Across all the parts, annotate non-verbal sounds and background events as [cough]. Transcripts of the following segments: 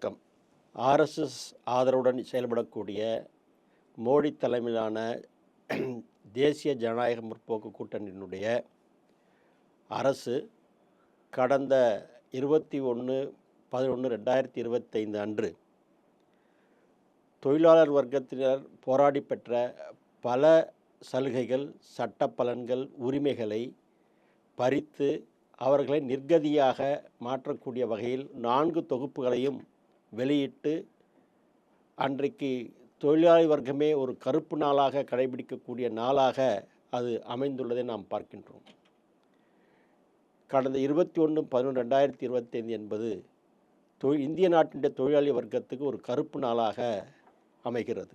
தொடக்கம் ஆர்எஸ்எஸ் ஆதரவுடன் செயல்படக்கூடிய மோடி தலைமையிலான [clears throat] தேசிய ஜனநாயக முற்போக்கு கூட்டணியினுடைய அரசு கடந்த இருபத்தி ஒன்று பதினொன்று ரெண்டாயிரத்தி இருபத்தைந்து அன்று தொழிலாளர் வர்க்கத்தினர் போராடி பெற்ற பல சலுகைகள் சட்ட பலன்கள் உரிமைகளை பறித்து அவர்களை நிர்கதியாக மாற்றக்கூடிய வகையில் நான்கு தொகுப்புகளையும் வெளியிட்டு அன்றைக்கு தொழிலாளி வர்க்கமே ஒரு கருப்பு நாளாக கடைபிடிக்கக்கூடிய நாளாக அது அமைந்துள்ளதை நாம் பார்க்கின்றோம். கடந்த இருபத்தி ஒன்று பதினொன்று ரெண்டாயிரத்தி இருபத்தைந்து என்பது தொழில் இந்திய நாட்டினுடைய தொழிலாளி வர்க்கத்துக்கு ஒரு கருப்பு நாளாக அமைகிறது.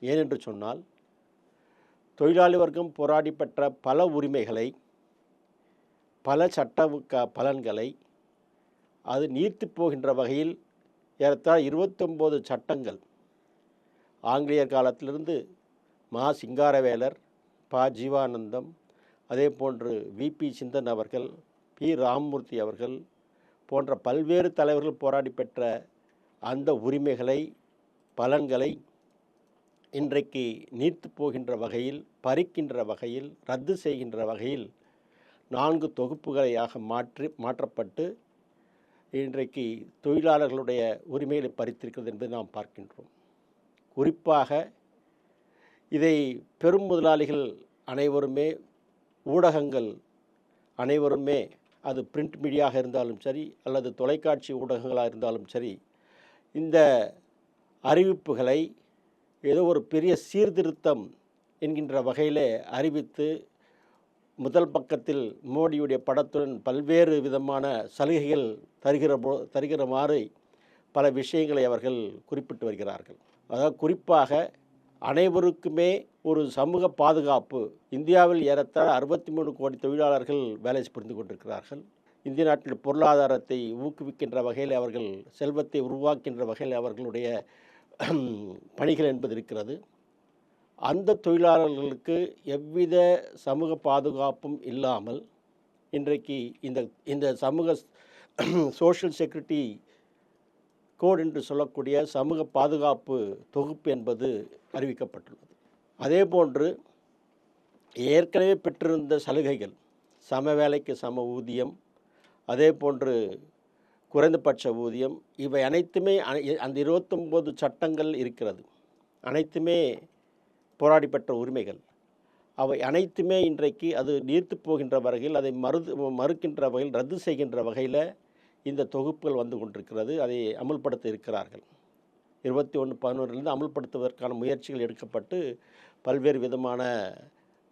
ஏனென்று சொன்னால் தொழிலாளி வர்க்கம் போராடி பெற்ற பல உரிமைகளை பல சட்ட பலன்களை அது நீர்த்து போகின்ற வகையில் ஏறத்தாழ இருபத்தொம்போது சட்டங்கள். ஆங்கிலேயர் காலத்திலிருந்து மா. சிங்காரவேலர் ப. ஜீவானந்தம் அதே போன்று விபி சிந்தன் அவர்கள் பி. ராமமூர்த்தி அவர்கள் போன்ற பல்வேறு தலைவர்கள் போராடி பெற்ற அந்த உரிமைகளை பலன்களை இன்றைக்கு நீர்த்து போகின்ற வகையில் பறிக்கின்ற வகையில் ரத்து செய்கின்ற வகையில் நான்கு தொகுப்புகளையாக மாற்றி மாற்றப்பட்டு இன்றைக்கு தொழிலாளர்களுடைய உரிமைகளை பறித்திருக்கிறது என்பதை நாம் பார்க்கின்றோம். குறிப்பாக இதை பெரும் முதலாளிகள் அனைவருமே ஊடகங்கள் அனைவருமே அது பிரிண்ட் மீடியாக இருந்தாலும் சரி அல்லது தொலைக்காட்சி ஊடகங்களாக இருந்தாலும் சரி இந்த அறிவிப்புகளை ஏதோ ஒரு பெரிய சீர்திருத்தம் என்கின்ற வகையிலே அறிவித்து முதல் பக்கத்தில் மோடியுடைய படத்துடன் பல்வேறு விதமான சலுகைகள் தருகிற போ தருகிறமாறு பல விஷயங்களை அவர்கள் குறிப்பிட்டு வருகிறார்கள். அதாவது குறிப்பாக அனைவருக்குமே ஒரு சமூக பாதுகாப்பு. இந்தியாவில் ஏறத்தாழ அறுபத்தி மூணு கோடி தொழிலாளர்கள் வேலை புரிந்து கொண்டிருக்கிறார்கள். இந்திய நாட்டின் பொருளாதாரத்தை ஊக்குவிக்கின்ற வகையில் அவர்கள் செல்வத்தை உருவாக்கின்ற வகையில் அவர்களுடைய பணிகள் என்பது இருக்கிறது. அந்த தொழிலாளர்களுக்கு எவ்வித சமூக பாதுகாப்பும் இல்லாமல் இன்றைக்கு இந்த இந்த சமூக சோஷியல் செக்யூரிட்டி கோட் என்று சொல்லக்கூடிய சமூக பாதுகாப்பு தொகுப்பு என்பது அறிவிக்கப்பட்டுள்ளது. அதே போன்று ஏற்கனவே பெற்றிருந்த சலுகைகள் சம வேலைக்கு சம ஊதியம் அதே போன்று குறைந்தபட்ச ஊதியம் இவை அனைத்துமே அ- அந்த இருபத்தொம்போது சட்டங்கள் இருக்கிறது. அனைத்துமே போராடி பெற்ற உரிமைகள். அவை அனைத்துமே இன்றைக்கு அது நீர்த்து போகின்ற வகையில் அதை மறுது மறுக்கின்ற வகையில் ரத்து செய்கின்ற வகையில் இந்த தொகுப்புகள் வந்து கொண்டிருக்கிறது. அதை அமுல்படுத்த இருக்கிறார்கள் இருபத்தி ஒன்று பதினொன்றிலிருந்து அமுல்படுத்துவதற்கான முயற்சிகள் எடுக்கப்பட்டு பல்வேறு விதமான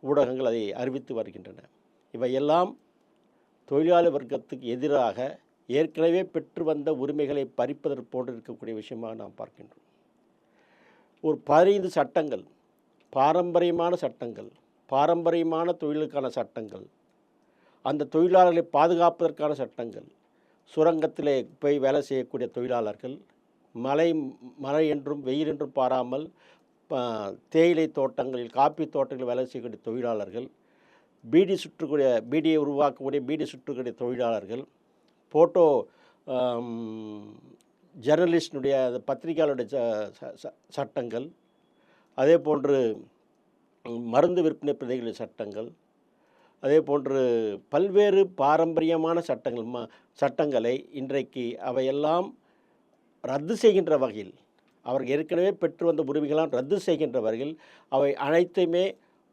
ஊடகங்கள் அதை அறிவித்து வருகின்றன. இவையெல்லாம் தொழிலாளி வர்க்கத்துக்கு எதிராக ஏற்கனவே பெற்று வந்த உரிமைகளை பறிப்பதற்கு போன்று இருக்கக்கூடிய விஷயமாக நாம் பார்க்கின்றோம். ஒரு பதினைந்து சட்டங்கள் பாரம்பரியமான சட்டங்கள் பாரம்பரியமான தொழிலுக்கான சட்டங்கள் அந்த தொழிலாளர்களை பாதுகாப்பதற்கான சட்டங்கள் சுரங்கத்திலே போய் வேலை செய்யக்கூடிய தொழிலாளர்கள் மழை மழை என்றும் வெயில் என்றும் பாராமல் தேயிலை தோட்டங்களில் காப்பி தோட்டங்களில் வேலை செய்யக்கூடிய தொழிலாளர்கள் பீடி சுற்றக்கூடிய பீடியை உருவாக்கக்கூடிய பீடி சுற்றக்கூடிய தொழிலாளர்கள் ஃபோட்டோ ஜேர்னலிஸ்டினுடைய பத்திரிகையாளருடைய ச- ச- ச- சட்டங்கள் அதே போன்று மருந்து விற்பனை பிரதிகளின் சட்டங்கள் அதே போன்று பல்வேறு பாரம்பரியமான சட்டங்கள் ம சட்டங்களை இன்றைக்கு அவையெல்லாம் ரத்து செய்கின்ற வகையில் அவர் ஏற்கனவே பெற்று வந்த உரிமைகளாம் ரத்து செய்கின்ற வகையில் அவை அனைத்தையுமே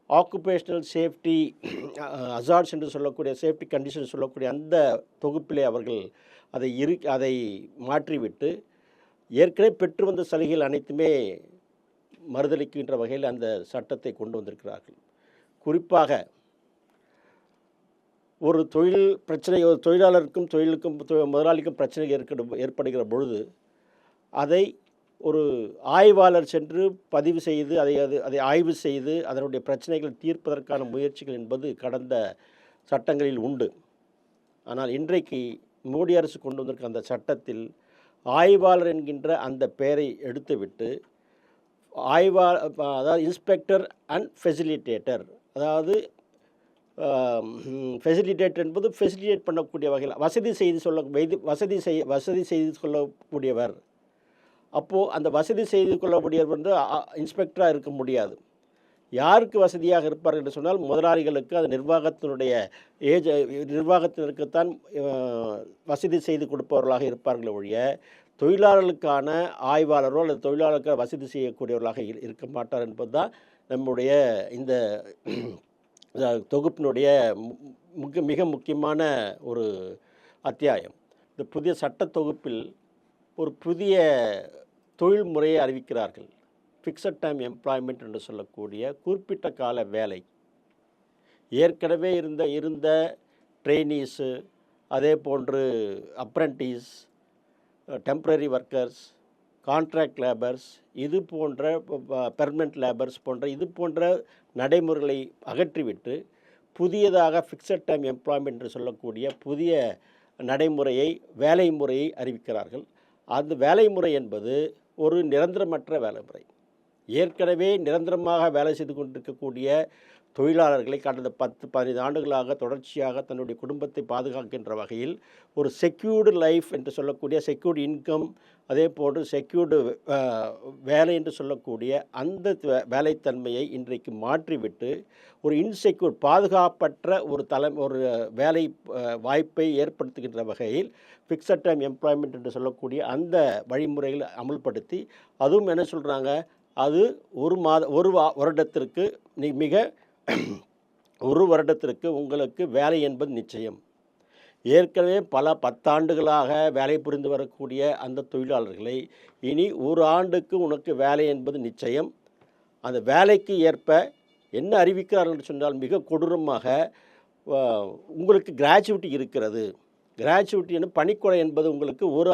ஆக்குபேஷனல் சேஃப்டி அசார்ட்ஸ் என்று சொல்லக்கூடிய சேஃப்டி கண்டிஷன் சொல்லக்கூடிய அந்த தொகுப்பிலே அவர்கள் அதை இரு அதை மாற்றிவிட்டு ஏற்கனவே பெற்று வந்த சலுகைகள் அனைத்துமே மறுதளிக்கின்ற வகையில் அந்த சட்டத்தை கொண்டு வந்திருக்கிறார்கள். குறிப்பாக ஒரு தொழில் பிரச்சனை ஒரு தொழிலாளருக்கும் தொழிலுக்கும் தொ- முதலாளிக்கும் பிரச்சனை ஏற்படு ஏற்படுகிற பொழுது அதை ஒரு ஆய்வாளர் சென்று பதிவு செய்து அதை அது அதை ஆய்வு செய்து அதனுடைய பிரச்சனைகளை தீர்ப்பதற்கான முயற்சிகள் என்பது கடந்த சட்டங்களில் உண்டு. ஆனால் இன்றைக்கு மோடி அரசு கொண்டு வந்திருக்க அந்த சட்டத்தில் ஆய்வாளர் என்கின்ற அந்த பெயரை எடுத்துவிட்டு ஆய்வா அதாவது இன்ஸ்பெக்டர் அண்ட் ஃபெசிலிட்டேட்டர். அதாவது ஃபெசிலிட்டேட்டர் என்பது ஃபெசிலிட்டேட் பண்ணக்கூடிய வகையில் வசதி செய்து சொல்ல வைத்து வசதி செய் வசதி செய்து சொல்லக்கூடியவர் அப்போது அந்த வசதி செய்து கொள்ளக்கூடியவர் வந்து இன்ஸ்பெக்டராக இருக்க முடியாது. யாருக்கு வசதியாக இருப்பார்கள் என்று சொன்னால் முதலாளிகளுக்கு அது நிர்வாகத்தினுடைய ஏஜ் நிர்வாகத்தினருக்குத்தான் வசதி செய்து கொடுப்பவர்களாக இருப்பார்களே ஒழிய தொழிலாளர்களுக்கான ஆய்வாளரோ அல்லது தொழிலாளர்களுக்கு வசதி செய்யக்கூடியவர்களாக இருக்க மாட்டார் என்பது தான் நம்முடைய இந்த [clears throat] தொகுப்பினுடைய மு- மிக முக்கியமான ஒரு அத்தியாயம். இந்த புதிய சட்ட தொகுப்பில் ஒரு புதிய தொழில் முறையை அறிவிக்கிறார்கள். ஃபிக்ஸட் டைம் எம்ப்ளாய்மெண்ட் என்று சொல்லக்கூடிய குறிப்பிட்ட கால வேலை. ஏற்கனவே இருந்த இருந்த ட்ரெயினீஸு அதே போன்று apprentice temporary workers contract labours இது போன்ற பெர்மனெண்ட் லேபர்ஸ் போன்ற இது போன்ற நடைமுறைகளை அகற்றிவிட்டு புதியதாக ஃபிக்ஸட் டைம் எம்ப்ளாய்மெண்ட் என்று சொல்லக்கூடிய புதிய நடைமுறையை வேலை முறையை அறிவிக்கிறார்கள். அந்த வேலை முறை என்பது ஒரு நிரந்தரமற்ற வேலை முறை. ஏற்கனவே நிரந்தரமாக வேலை செய்து கொண்டிருக்கக்கூடிய தொழிலாளர்களை கடந்த பத்து பதினைந்து ஆண்டுகளாக தொடர்ச்சியாக தன்னுடைய குடும்பத்தை பாதுகாக்கின்ற வகையில் ஒரு செக்யூர்டு லைஃப் என்று சொல்லக்கூடிய செக்யூர்டு இன்கம் அதே போன்று செக்யூர்டு வேலை என்று சொல்லக்கூடிய அந்த வேலைத்தன்மையை இன்றைக்கு மாற்றிவிட்டு ஒரு இன்செக்யூர் பாதுகாப்பற்ற ஒரு தலை ஒரு வேலை வாய்ப்பை ஏற்படுத்துகின்ற வகையில் ஃபிக்ஸட் டைம் எம்ப்ளாய்மெண்ட் என்று சொல்லக்கூடிய அந்த வழிமுறைகளை அமல்படுத்தி அதுவும் என்ன சொல்கிறாங்க அது ஒரு மாத ஒரு வா- வருடத்திற்கு நீ மிக [clears throat] ஒரு வருடத்திற்கு உங்களுக்கு வேலை என்பது நிச்சயம். ஏற்கனவே பல பத்தாண்டுகளாக வேலை புரிந்து வரக்கூடிய அந்த தொழிலாளர்களை இனி ஒரு ஆண்டுக்கு உனக்கு வேலை என்பது நிச்சயம். அந்த வேலைக்கு ஏற்ப என்ன அறிவிக்கிறார்கள் என்று சொன்னால் மிக கொடூரமாக உங்களுக்கு கிராஜுவிட்டி இருக்கிறது. கிராஜுவிட்டி என்ன பணிக்கொடை என்பது உங்களுக்கு ஒரு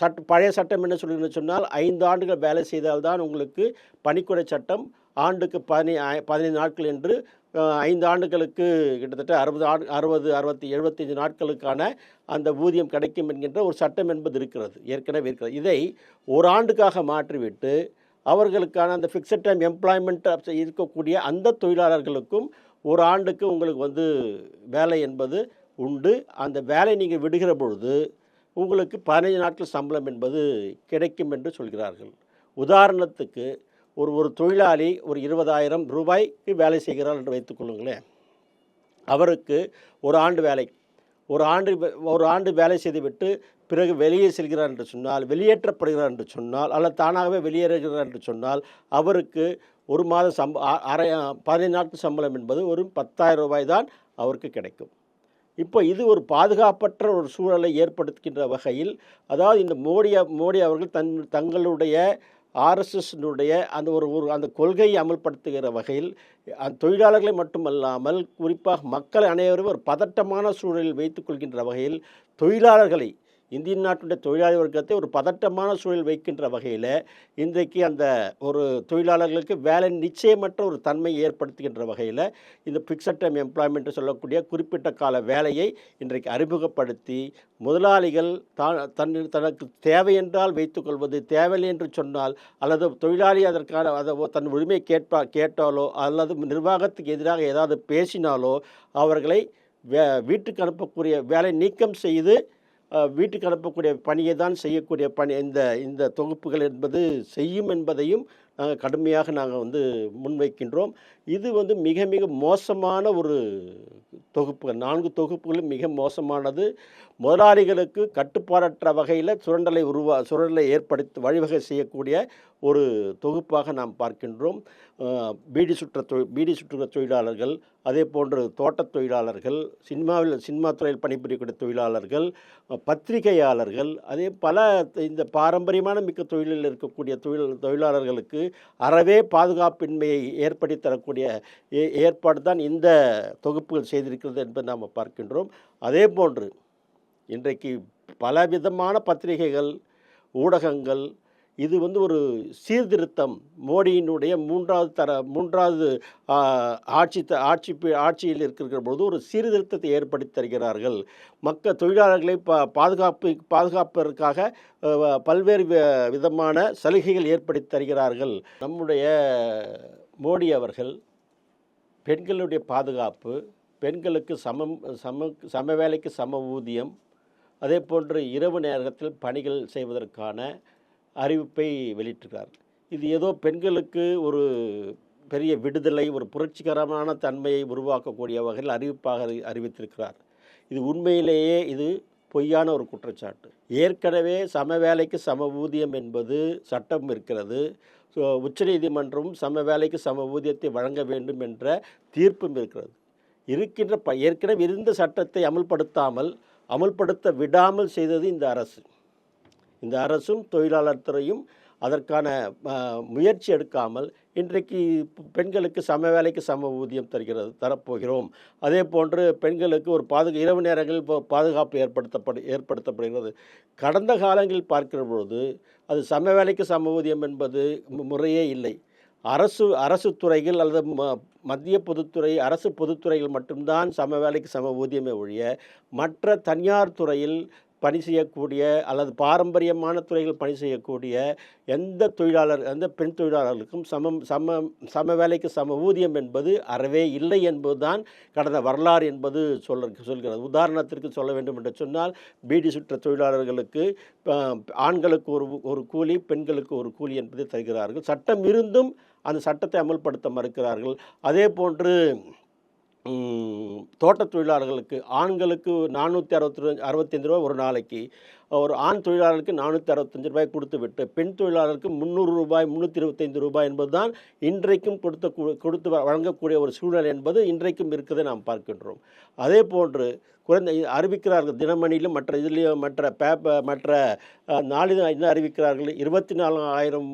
சட்ட பழைய சட்டம் என்ன சொல்லுன்னு சொன்னால் ஐந்து ஆண்டுகள் வேலை செய்தால்தான் உங்களுக்கு பணிக்கொடை சட்டம் ஆண்டுக்கு பதினை பதினைந்து நாட்கள் என்று ஐந்து ஆண்டுகளுக்கு கிட்டத்தட்ட அறுபது ஆண்டு அறுபது அறுபத்தி எழுபத்தஞ்சு நாட்களுக்கான அந்த ஊதியம் கிடைக்கும் என்கின்ற ஒரு சட்டம் என்பது இருக்கிறது ஏற்கனவே இருக்கிறது. இதை ஒரு ஆண்டுக்காக மாற்றிவிட்டு அவர்களுக்கான அந்த ஃபிக்ஸட் டைம் எம்ப்ளாய்மெண்ட் இருக்கக்கூடிய அந்த தொழிலாளர்களுக்கும் ஒரு ஆண்டுக்கு உங்களுக்கு வந்து வேலை என்பது உண்டு. அந்த வேலை நீங்கள் விடுகிற பொழுது உங்களுக்கு பதினைஞ்சு நாட்கள் சம்பளம் என்பது கிடைக்கும் என்று சொல்கிறார்கள். உதாரணத்துக்கு ஒரு ஒரு தொழிலாளி ஒரு இருபதாயிரம் ரூபாய்க்கு வேலை செய்கிறார் என்று வைத்துக்கொள்ளுங்களேன் அவருக்கு ஒரு ஆண்டு வேலை ஒரு ஆண்டு ஒரு ஆண்டு வேலை செய்துவிட்டு பிறகு வெளியே செல்கிறார் என்று சொன்னால் வெளியேற்றப்படுகிறார் என்று சொன்னால் அல்லது தானாகவே வெளியேறுகிறார் என்று சொன்னால் அவருக்கு ஒரு மாத சம்ப அ- அரை பதினைந்து நாட்கள் சம்பளம் என்பது ஒரு பத்தாயிரம் ரூபாய் தான் அவருக்கு கிடைக்கும். இப்போ இது ஒரு பாதுகாப்பற்ற ஒரு சூழலை ஏற்படுத்துகின்ற வகையில் அதாவது இந்த மோடி மோடி அவர்கள் தன் தங்களுடைய ஆர்எஸ்எஸ்னுடைய அந்த ஒரு ஒரு அந்த கொள்கையை அமல்படுத்துகிற வகையில் அந்த தொழிலாளர்களை மட்டுமல்லாமல் குறிப்பாக மக்கள் அனைவரும் ஒரு பதட்டமான சூழலில் வைத்துக்கொள்கின்ற வகையில் தொழிலாளர்களை இந்திய நாட்டுடைய தொழிலாளி வர்க்கத்தை ஒரு பதட்டமான சூழல் வைக்கின்ற வகையில் இன்றைக்கு அந்த ஒரு தொழிலாளர்களுக்கு வேலை நிச்சயமற்ற ஒரு தன்மை ஏற்படுத்துகின்ற வகையில் இந்த ஃபிக்ஸட் டைம் எம்ப்ளாய்மெண்ட் சொல்லக்கூடிய குறிப்பிட்ட கால வேலையை இன்றைக்கு அறிமுகப்படுத்தி முதலாளிகள் தான் தன் தனக்கு தேவை என்றால் வைத்துக்கொள்வது தேவையில்லை என்று சொன்னால் அல்லது தொழிலாளி அதற்கான அதை தன் உரிமை கேட்பா கேட்டாலோ அல்லது நிர்வாகத்துக்கு எதிராக ஏதாவது பேசினாலோ அவர்களை வே வீட்டுக்கு அனுப்பக்கூடிய வேலை நீக்கம் செய்து வீட்டுக்கு அனுப்பக்கூடிய பணியை தான் செய்யக்கூடிய பணி இந்த இந்த தொகுப்புகள் என்பது செய்யும் என்பதையும் நாங்கள் கடுமையாக நாங்கள் வந்து முன்வைக்கின்றோம். இது வந்து மிக மிக மோசமான ஒரு தொகுப்புகள். நான்கு தொகுப்புகளும் மிக மோசமானது. முதலாளிகளுக்கு கட்டுப்பாடற்ற வகையில் சுரண்டலை உருவா சுரண்டலை ஏற்படுத்தி வழிவகை செய்யக்கூடிய ஒரு தொகுப்பாக நாம் பார்க்கின்றோம். பீடி சுற்ற தொழில் பீடி சுற்றுகிற தொழிலாளர்கள் அதே போன்று தோட்டத் தொழிலாளர்கள் சினிமாவில் சினிமா துறையில் பணிபுரியக்கூடிய தொழிலாளர்கள் பத்திரிகையாளர்கள் அதே பல இந்த பாரம்பரியமான மிக்க தொழிலில் இருக்கக்கூடிய தொழில் தொழிலாளர்களுக்கு அறவே பாதுகாப்பின்மையை ஏற்படுத்தி தரக்கூடிய ஏ- ஏற்பாடு தான் இந்த தொகுப்புகள் செய்திருக்கிறது என்பதை நாம் பார்க்கின்றோம். அதே போன்று இன்றைக்கு பலவிதமான பத்திரிகைகள் ஊடகங்கள் இது வந்து ஒரு சீர்திருத்தம். மோடியினுடைய மூன்றாவது தர மூன்றாவது ஆட்சி த ஆட்சி ஆட்சியில் இருக்கிற பொழுது ஒரு சீர்திருத்தத்தை ஏற்படுத்தி தருகிறார்கள். மக்கள் தொழிலாளர்களை பா பாதுகாப்பு பாதுகாப்பதற்காக பல்வேறு வி- விதமான சலுகைகள் ஏற்படுத்தி தருகிறார்கள். நம்முடைய மோடி அவர்கள் பெண்களுடைய பாதுகாப்பு பெண்களுக்கு சமம் சம சம வேலைக்கு சம ஊதியம் அதே போன்று இரவு நேரத்தில் பணிகள் செய்வதற்கான அறிவிப்பை வெளியிட்டிருக்கார். இது ஏதோ பெண்களுக்கு ஒரு பெரிய விடுதலை ஒரு புரட்சிகரமான தன்மையை உருவாக்கக்கூடிய வகையில் அறிவிப்பாக அறிவித்திருக்கிறார். இது உண்மையிலேயே இது பொய்யான ஒரு குற்றச்சாட்டு. ஏற்கனவே சம வேலைக்கு சம ஊதியம் என்பது சட்டம் இருக்கிறது. உச்சநீதிமன்றம் சம வேலைக்கு சம ஊதியத்தை வழங்க வேண்டும் என்ற தீர்ப்பும் இருக்கிறது. இருக்கின்ற ப ஏற்கனவே இருந்த சட்டத்தை அமல்படுத்தாமல் அமல்படுத்த விடாமல் செய்தது இந்த அரசு. இந்த அரசும் தொழிலாளர் துறையும் அதற்கான முயற்சி எடுக்காமல் இன்றைக்கு பெண்களுக்கு சம வேலைக்கு சம ஊதியம் தருகிறது தரப்போகிறோம். அதே போன்று பெண்களுக்கு ஒரு பாதுகா இரவு நேரங்களில் பாதுகாப்பு ஏற்படுத்தப்படு ஏற்படுத்தப்படுகிறது. கடந்த காலங்களில் பார்க்கிற பொழுது அது சம வேலைக்கு சம ஊதியம் என்பது முறையே இல்லை. அரசு அரசு துறைகள் அல்லது ம- மத்திய பொதுத்துறை அரசு பொதுத்துறைகள் மட்டும்தான் சம வேலைக்கு சம ஊதியமே ஒழிய மற்ற தனியார் துறையில் பணி செய்யக்கூடிய அல்லது பாரம்பரியமான துறைகள் பணி செய்யக்கூடிய எந்த தொழிலாளர் எந்த பெண் தொழிலாளர்களுக்கும் சமம் சம சம வேலைக்கு சம ஊதியம் என்பது அறவே இல்லை என்பதுதான் கடந்த வரலாறு என்பது சொல்ல சொல்கிறது. உதாரணத்திற்கு சொல்ல வேண்டும் என்று சொன்னால் பீடி சுற்ற தொழிலாளர்களுக்கு ஆண்களுக்கு ஒரு ஒரு கூலி பெண்களுக்கு ஒரு கூலி என்பதை தருகிறார்கள். சட்டம் இருந்தும் அந்த சட்டத்தை அமல்படுத்த மறுக்கிறார்கள். அதே போன்று தோட்ட தொழிலாளர்களுக்கு ஆண்களுக்கு நானூற்றி அறுபத்தி அறுபத்தஞ்சு ரூபாய் ஒரு நாளைக்கு ஒரு ஆண் தொழிலாளருக்கு நானூற்றி அறுபத்தஞ்சு ரூபாய் கொடுத்து விட்டு பெண் தொழிலாளருக்கு முந்நூறு ரூபாய் முந்நூற்றி இருபத்தைந்து ரூபாய் என்பதுதான் இன்றைக்கும் கொடுத்த கொடுத்து வ- வழங்கக்கூடிய ஒரு சூழல் என்பது இன்றைக்கும் இருக்கிறதை நாம் பார்க்கின்றோம். அதே போன்று குறைந்த அறிவிக்கிறார்கள் தினமணியிலும் மற்ற இதுலேயும் மற்ற பேப்பர் மற்ற நாளிதழ் என்ன அறிவிக்கிறார்கள் இருபத்தி நாலாயிரம்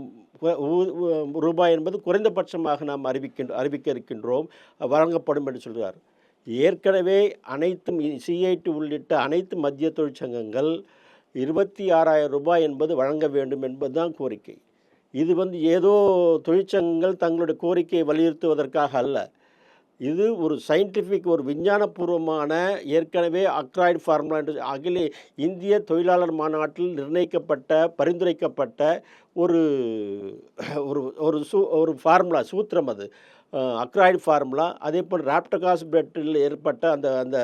ரூபாய் என்பது குறைந்தபட்சமாக நாம் அறிவிக்கின்ற அறிவிக்க இருக்கின்றோம் வழங்கப்படும் என்று சொல்கிறார். ஏற்கனவே அனைத்தும் சிஐடி உள்ளிட்ட அனைத்து மத்திய தொழிற்சங்கங்கள் இருபத்தி ஆறாயிரம் ரூபாய் என்பது வழங்க வேண்டும் என்பதுதான் கோரிக்கை. இது வந்து ஏதோ தொழிற்சங்கங்கள் தங்களுடைய கோரிக்கையை வலியுறுத்துவதற்காக அல்ல. இது ஒரு சயின்டிஃபிக் ஒரு விஞ்ஞானபூர்வமான ஏற்கனவே அக்ராய்டு ஃபார்முலா என்று அகில இந்திய தொழிலாளர் மாநாட்டில் நிர்ணயிக்கப்பட்ட பரிந்துரைக்கப்பட்ட ஒரு ஒரு ஒரு சூ ஒரு ஃபார்முலா சூத்திரம் அது. அக்ராய்டு ஃபார்முலா அதே போல் ராப்டகாஸ் பெட்டில் ஏற்பட்ட அந்த அந்த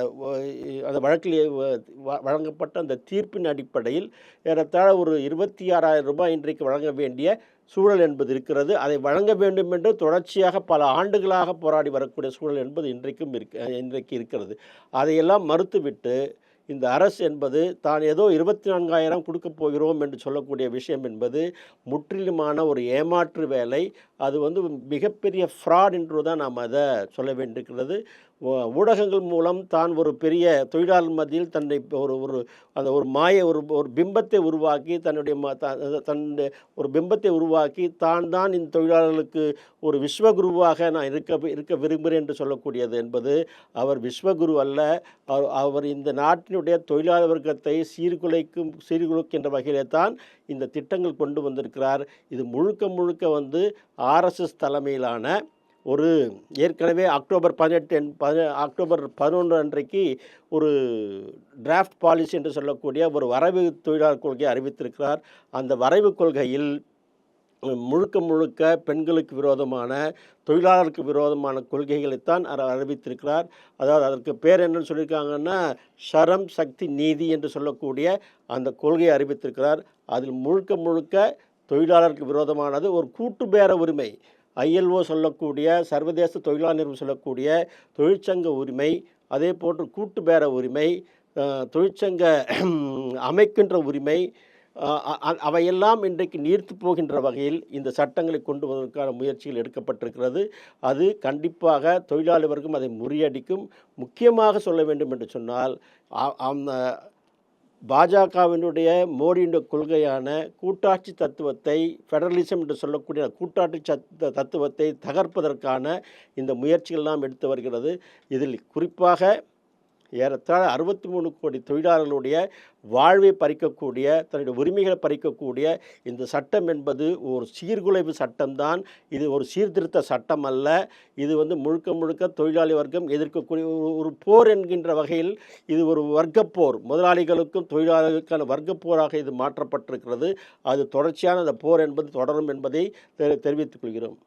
அந்த வழக்கில் வ- வழங்கப்பட்ட அந்த தீர்ப்பின் அடிப்படையில் ஏறத்தாழ ஒரு இருபத்தி ஆறாயிரம் ரூபாய் இன்றைக்கு வழங்க வேண்டிய சூழல் என்பது இருக்கிறது. அதை வழங்க வேண்டும் என்று தொடர்ச்சியாக பல ஆண்டுகளாக போராடி வரக்கூடிய சூழல் என்பது இன்றைக்கும் இருக்க இன்றைக்கு இருக்கிறது. அதையெல்லாம் மறுத்துவிட்டு இந்த அரசு என்பது தான் ஏதோ இருபத்தி நான்காயிரம் கொடுக்கப் போகிறோம் என்று சொல்லக்கூடிய விஷயம் என்பது முற்றிலுமான ஒரு ஏமாற்று வேலை. அது வந்து மிகப்பெரிய ஃப்ராட் என்று தான் நாம் அதை சொல்ல வேண்டியிருக்கிறது. ஊடகங்கள் மூலம் தான் ஒரு பெரிய தொழிலாளர் மத்தியில் தன்னை ஒரு ஒரு அந்த ஒரு மாய ஒரு ஒரு பிம்பத்தை உருவாக்கி தன்னுடைய ம த- தன்னுடைய ஒரு பிம்பத்தை உருவாக்கி தான் தான் இந்த தொழிலாளர்களுக்கு ஒரு விஸ்வகுருவாக நான் இருக்க இருக்க விரும்புகிறேன் என்று சொல்லக்கூடியது என்பது அவர் விஸ்வகுரு அல்ல. அவர் அவர் இந்த நாட்டினுடைய தொழிலாளர் வர்க்கத்தை சீர்குலைக்கும் சீர்குலைக்கின்ற வகையிலே தான் இந்த திட்டங்கள் கொண்டு வந்திருக்கிறார். இது முழுக்க முழுக்க வந்து ஆர்எஸ்எஸ் தலைமையிலான ஒரு ஏற்கனவே அக்டோபர் பதினெட்டு பதி அக்டோபர் பதினொன்று அன்றைக்கு ஒரு டிராஃப்ட் பாலிசி என்று சொல்லக்கூடிய ஒரு வரைவு தொழிலாளர் கொள்கையை அறிவித்திருக்கிறார். அந்த வரைவு கொள்கையில் முழுக்க முழுக்க பெண்களுக்கு விரோதமான தொழிலாளருக்கு விரோதமான கொள்கைகளைத்தான் அவர் அறிவித்திருக்கிறார். அதாவது அதற்கு பேர் என்னன்னு சொல்லியிருக்காங்கன்னா ஷரம் சக்தி நீதி என்று சொல்லக்கூடிய அந்த கொள்கையை அறிவித்திருக்கிறார். அதில் முழுக்க முழுக்க தொழிலாளருக்கு விரோதமானது ஒரு கூட்டு பேர உரிமை. ஐஎல்ஓ சொல்லக்கூடிய சர்வதேச தொழிலாளர் நிறுவனம் சொல்லக்கூடிய தொழிற்சங்க உரிமை அதே போன்று கூட்டு பேர உரிமை தொழிற்சங்க அமைக்கின்ற உரிமை அவையெல்லாம் இன்றைக்கு நீர்த்து போகின்ற வகையில் இந்த சட்டங்களை கொண்டு வருவதற்கான முயற்சிகள் எடுக்கப்பட்டிருக்கிறது. அது கண்டிப்பாக தொழிலாளி வர்க்கம் அதை முறியடிக்கும். முக்கியமாக சொல்ல வேண்டும் என்று சொன்னால் அந்த பாஜகவினுடைய மோடியினுடைய கொள்கையான கூட்டாட்சி தத்துவத்தை ஃபெடரலிசம் என்று சொல்லக்கூடிய கூட்டாட்சி தத்துவத்தை தகர்ப்பதற்கான இந்த முயற்சிகள்லாம் எடுத்து வருகிறது. இதில் குறிப்பாக ஏறத்தாழ அறுபத்தி மூணு கோடி தொழிலாளர்களுடைய வாழ்வை பறிக்கக்கூடிய தன்னுடைய உரிமைகளை பறிக்கக்கூடிய இந்த சட்டம் என்பது ஒரு சீர்குலைவு சட்டம்தான். இது ஒரு சீர்திருத்த சட்டம் அல்ல. இது வந்து முழுக்க முழுக்க தொழிலாளி வர்க்கம் எதிர்க்கக்கூடிய ஒரு ஒரு போர் என்கின்ற வகையில் இது ஒரு வர்க்கப்போர். முதலாளிகளுக்கும் தொழிலாளர்களுக்கான வர்க்கப்போராக இது மாற்றப்பட்டிருக்கிறது. அது தொடர்ச்சியான அந்த போர் என்பது தொடரும் என்பதை தெரி தெரிவித்துக் கொள்கிறோம்.